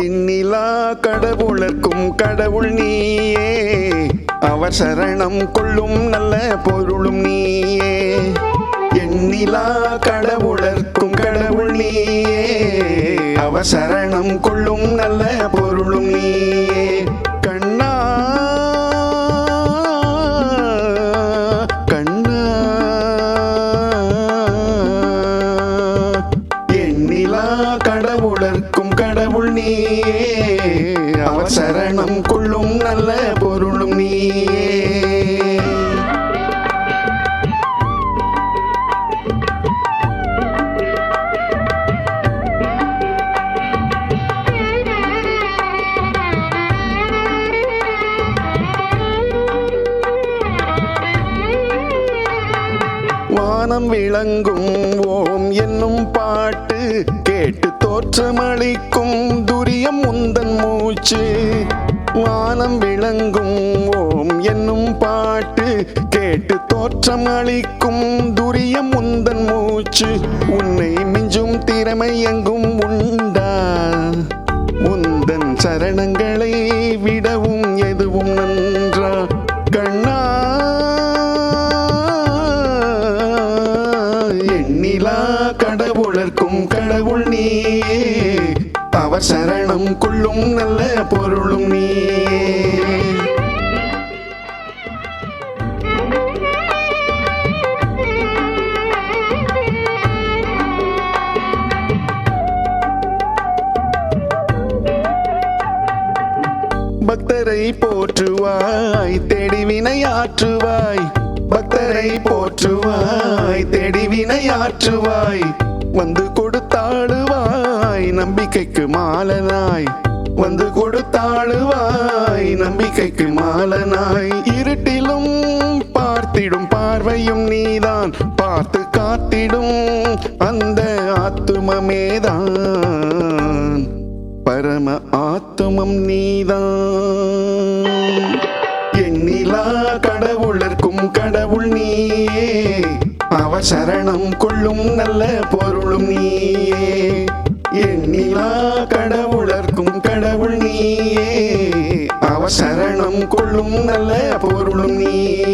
எண்ணிலா கடவுளர்க்கும் கடவுள் நீயே. அவர் சரணம் கொள்ளும் நல்ல பொருளும் நீயே. எண்ணிலா கடவுளர்க்கும் கடவுள் நீயே. அவர் சரணம் கொள்ளும் நல்ல பொருளும் நீயே. நீயே. அவர் சரணம் கொள்ளும் நல்ல பொருளும் நீயே. வானம் விளங்கும் ஓம் என்னும் பாட்டு கேட்டு தோற்றமளிக்கும் துரியம் முந்தன் மூச்சு. வானம் விளங்கும் ஓம் என்னும் பாட்டு கேட்டு தோற்றம் அளிக்கும் துரியம் முந்தன் மூச்சு. உன்னை மிஞ்சும் திறமை எங்கும் உண்டா? முந்தன் சரணங்களை விட எண்ணிலா கடவுளர்க்கும் கடவுள் நீ அவர் சரணம் கொள்ளும் நல்ல பொருளும் நீ பக்தரை போற்றுவாய் தேடி வினையாற்றுவாய். பக்தரை போற்றுவாய் தேடி வினையாற்றுவாய் வந்து கொடுத்தாளுவாய் நம்பிக்கைக்கு மாலனாய். வந்து கொடுத்தாளுவாய் நம்பிக்கைக்கு மாலனாய். இருட்டிலும் பார்த்திடும் பார்வையும் நீதான் பார்த்து காத்திடும் அந்த ஆத்துமமேதான். பரம ஆத்துமம் நீதான். சரணம் கொள்ளும் நல்ல பொருளும் நீயே. எண்ணிலா கடவுளர்க்கும் கடவுள் நீயே. அவ சரணம் கொள்ளும் நல்ல பொருளும் நீயே.